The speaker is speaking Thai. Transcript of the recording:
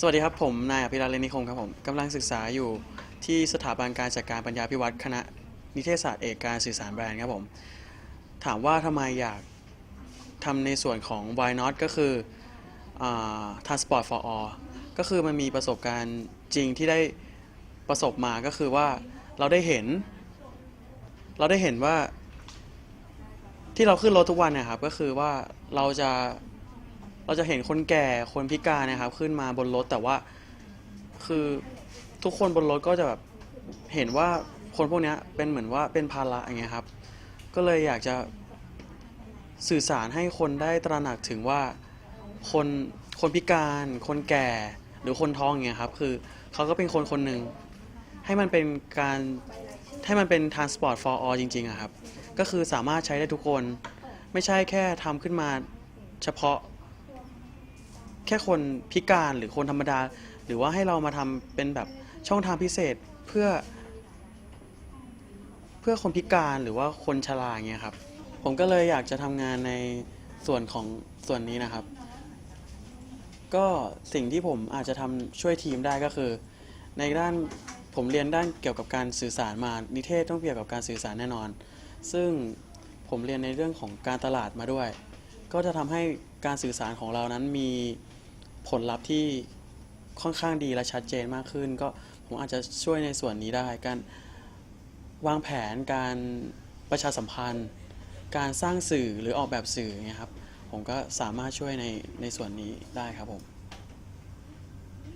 สวัสดีครับ ผมนายอภิรัตน์เลนิคมครับผมกำลังศึกษาอยู่ที่สถาบันการจัดการปัญญาพิวัตรคณะนิเทศศาสตร์เอกการสื่อสารแบรนด์ครับผม ถามว่าทำไมอยากทำในส่วนของ Why Not ก็คือ Transport for All ก็คือมันมีประสบการณ์จริงที่ได้ประสบมาก็คือว่าเราได้เห็น เราได้เห็นว่าที่เราขึ้นรถทุกวันเนะครับก็คือว่าเราจะ เราจะเห็นคนแก่คนพิการนะครับ ขึ้นมาบนรถแต่ว่าคือทุกคนบนรถก็จะแบบเห็นว่าคนพวกนี้เป็นเหมือนว่าเป็นภาระอย่างเงี้ยครับ ก็เลยอยากจะสื่อสารให้คนได้ตระหนักถึงว่าคนคนพิการ คนแก่หรือคนท้องอย่างเงี้ยครับ คือเขาก็เป็นคนคนหนึ่งให้มันเป็นการให้มันเป็น transport for all จริงๆอะครับ ก็คือสามารถใช้ได้ทุกคน ไม่ใช่แค่ทำขึ้นมาเฉพาะ แค่คนพิการหรือคนธรรมดา หรือว่าให้เรามาทำเป็นแบบช่องทางพิเศษเพื่อ เพื่อคนพิการหรือว่าคนชราเงี้ยครับ ผมก็เลยอยากจะทำงานในส่วนของส่วนนี้นะครับ ก็สิ่งที่ผมอาจจะทำช่วยทีมได้ก็คือ ในด้านผมเรียนด้านเกี่ยวกับการสื่อสารมานิเทศต้องเกี่ยวกับการสื่อสารแน่นอน ซึ่งผมเรียนในเรื่องของการตลาดมาด้วย ก็จะทำให้การสื่อสารของเรานั้นมี ผลลัพธ์ที่ค่อนข้างดีและชัดเจนมากขึ้น ก็ผมอาจจะช่วยในส่วนนี้ได้ การวางแผนการประชาสัมพันธ์ การสร้างสื่อหรือออกแบบสื่ออย่างเนี่ยครับผมก็สามารถช่วยในในส่วนนี้ได้ครับผม